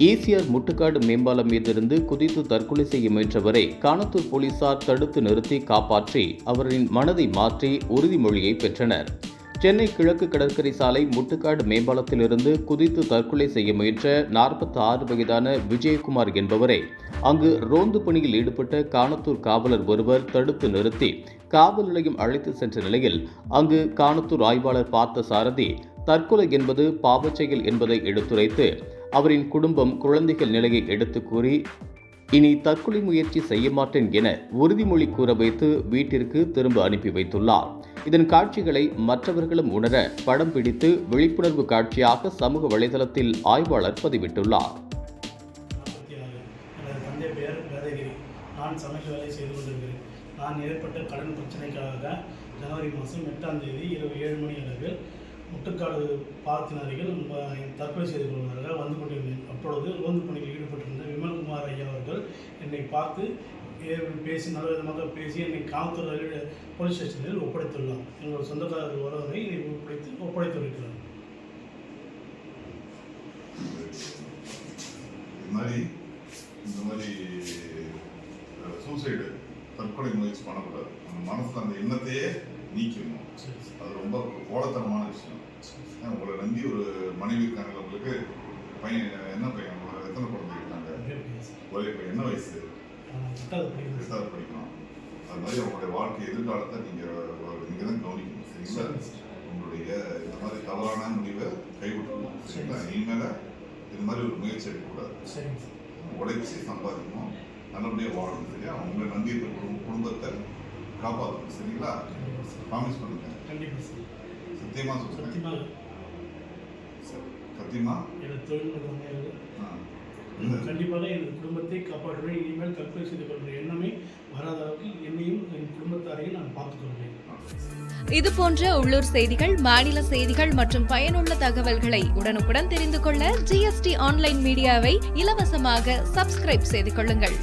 ECR Muttukadu மேம்பாலம் மீதிருந்து குதித்து தற்கொலை செய்ய முயன்றவரை காணத்தூர் போலீசார் தடுத்து நிறுத்தி காப்பாற்றி அவரின் மனதை மாற்றி உறுதிமொழியை பெற்றனர். சென்னை கிழக்கு கடற்கரை சாலை முட்டுக்காடு மேம்பாலத்திலிருந்து குதித்து தற்கொலை செய்ய முயன்ற நாற்பத்தி ஆறு வயதான விஜயகுமார் என்பவரை அங்கு ரோந்து பணியில் ஈடுபட்ட காணத்தூர் காவலர் ஒருவர் தடுத்து நிறுத்தி காவல் நிலையம் அழைத்து சென்ற நிலையில் அங்கு காணத்தூர் ஆய்வாளர் பார்த்த சாரதி தற்கொலை என்பது பாவச்செயல் என்பதை எடுத்துரைத்து அவரின் குடும்பம் குழந்தைகள் நிலையை எடுத்து கூறி இனி தற்கொலை முயற்சி செய்ய மாட்டேன் என உறுதிமொழி கூற வைத்து வீட்டிற்கு திரும்ப அனுப்பி வைத்துள்ளார். இதன் காட்சிகளை மற்றவர்களும் உணர படம் பிடித்து விழிப்புணர்வு காட்சியாக சமூக வலைதளத்தில் ஆய்வாளர் பதிவிட்டுள்ளார். நான் வேலை செய்து கொண்டிருக்கிறேன் நான் ஏற்பட்ட கடன் பிரச்சனைக்காக ஜனவரி மாதம் எட்டாம் தேதி இரவு ஏழு மணி அளவில் முட்டுக்காடு பாலத்தின் அருகில் தற்கொலை செய்து கொள்வதாக வந்து கொண்டிருந்தேன் அப்பொழுது ரோந்து பணியில் ஈடுபட்டிருந்த விமல்குமார் ஐயா அவர்கள் என்னை பார்த்து பேசி நல்ல விதமாக பேசி என்னை காவல்துறை போலீஸ் ஸ்டேஷனில் ஒப்படைத்துள்ளார். எங்களோட சொந்தக்காரர்கள் உறவரை இதை ஒப்படைத்து ஒப்படைத்திருக்கிறார் இது மாதிரி இந்த மாதிரி சூசைடு தற்கொலை முயற்சி பண்ணக்கூடாது. நம்ம மனசில் அந்த எண்ணத்தையே நீக்கணும். அது ரொம்ப கோலத்தனமான விஷயம். உங்களை நம்பி ஒரு மனைவி இருக்காங்கல்ல உங்களுக்கு? பையன் என்ன பையன்? உங்களுக்கு எத்தனை குழந்தை இருக்காங்க? ஒரே பையன். என்ன வயசு? எட்டாவது படிக்கணும் அது மாதிரி அவங்களுடைய வாழ்க்கை எதிர்காலத்தை நீங்க நீங்க தான் கவனிக்கணும் சரிங்களா? சரி சார். உங்களுடைய இந்த மாதிரி தவறான முடிவை கைவிட்டுருணும் சரிங்களா? இனிமேல இது மாதிரி ஒரு முயற்சி எடுக்கக்கூடாது. உழைச்சி சம்பாதிக்கணும். நல்லபடியாக வாழணும் சரியா? உங்களை நம்பி இருக்க குடும்ப- குடும்பத்தை காப்பாற்றணும் சரிங்களா? ப்ராமிஸ் பண்ணுங்க. கண்டிப்பாக சார் சத்தியமாக தொழில். கண்டிப்பாக எனது குடும்பத்தை காப்பாற்றுவேன். இனிமேல் தற்கொலை செய்து கொள்கிற எண்ணமே வராத அளவுக்கு என்னையும் என் குடும்பத்தாரையும் நான் பார்த்துக்கொள்வேன் இது போன்ற உள்ளூர் செய்திகள் மாநில செய்திகள் மற்றும் பயனுள்ள தகவல்களை உடனுக்குடன் தெரிந்து கொள்ள ஜிஎஸ்டி ஆன்லைன் மீடியாவை இலவசமாக சப்ஸ்கிரைப் செய்து கொள்ளுங்கள்.